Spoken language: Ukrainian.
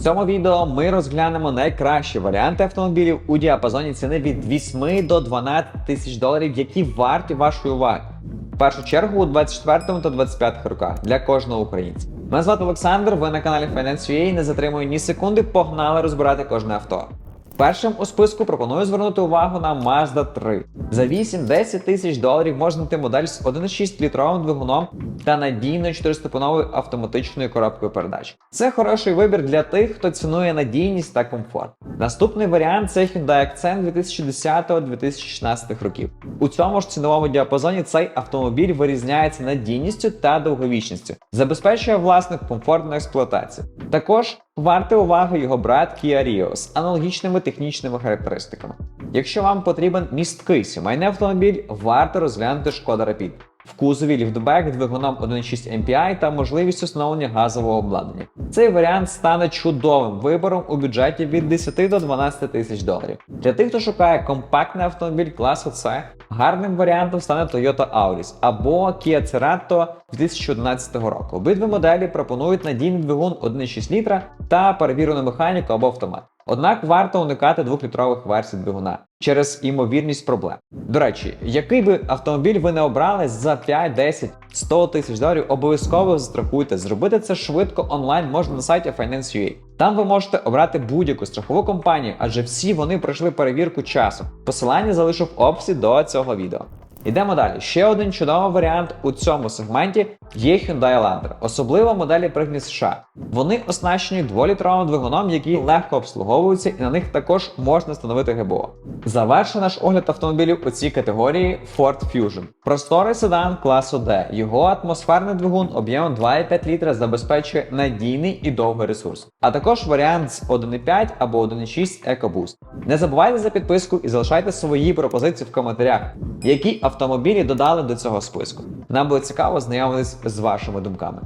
В цьому відео ми розглянемо найкращі варіанти автомобілів у діапазоні ціни від 8 до 12 тисяч доларів, які варті вашої уваги. В першу чергу у 24 та 25 роках для кожного українця. Мене звати Олександр. Ви на каналі Finance.ua. Не затримую ні секунди. Погнали розбирати кожне авто. Першим у списку пропоную звернути увагу на Mazda 3. За 8-10 тисяч доларів можна знайти модель з 1,6 літровим двигуном та надійною 4-ступеневою автоматичною коробкою передач. Це хороший вибір для тих, хто цінує надійність та комфорт. Наступний варіант це Hyundai Accent 2010-2016 років. У цьому ж ціновому діапазоні цей автомобіль вирізняється надійністю та довговічністю, забезпечує власник комфортну експлуатацію. Також варте уваги його брат Kia Rio з аналогічними технічними характеристиками. Якщо вам потрібен місткий сімейний автомобіль, варто розглянути Шкода Rapid. В кузові ліфтбек двигуном 1.6 MPI та можливістю встановлення газового обладнання. Цей варіант стане чудовим вибором у бюджеті від 10 до 12 тисяч доларів. Для тих, хто шукає компактний автомобіль класу C, гарним варіантом стане Toyota Auris або Kia Cerato 2011 року. Обидві моделі пропонують надійний двигун 1.6 літра та перевірену механіку або автомат. Однак варто уникати двохлітрових версій двигуна через імовірність проблем. До речі, який би автомобіль ви не обрали за 5, 10, 100 тисяч доларів, обов'язково застрахуйте. Зробити це швидко онлайн можна на сайті Finance.ua. Там ви можете обрати будь-яку страхову компанію, адже всі вони пройшли перевірку часу. Посилання залишу в описі до цього відео. Йдемо далі. Ще один чудовий варіант у цьому сегменті є Hyundai Elantra, особливо моделі пригні США. Вони оснащені дволітровим двигуном, який легко обслуговуються, і на них також можна встановити ГБО. Завершив наш огляд автомобілів у цій категорії Ford Fusion. Просторий седан класу D. Його атмосферний двигун об'ємом 2,5 літра забезпечує надійний і довгий ресурс. А також варіант з 1,5 або 1,6 EcoBoost. Не забувайте за підписку і залишайте свої пропозиції в коментарях, які автомобілі додали до цього списку. Нам буде цікаво знайомитись з вашими думками.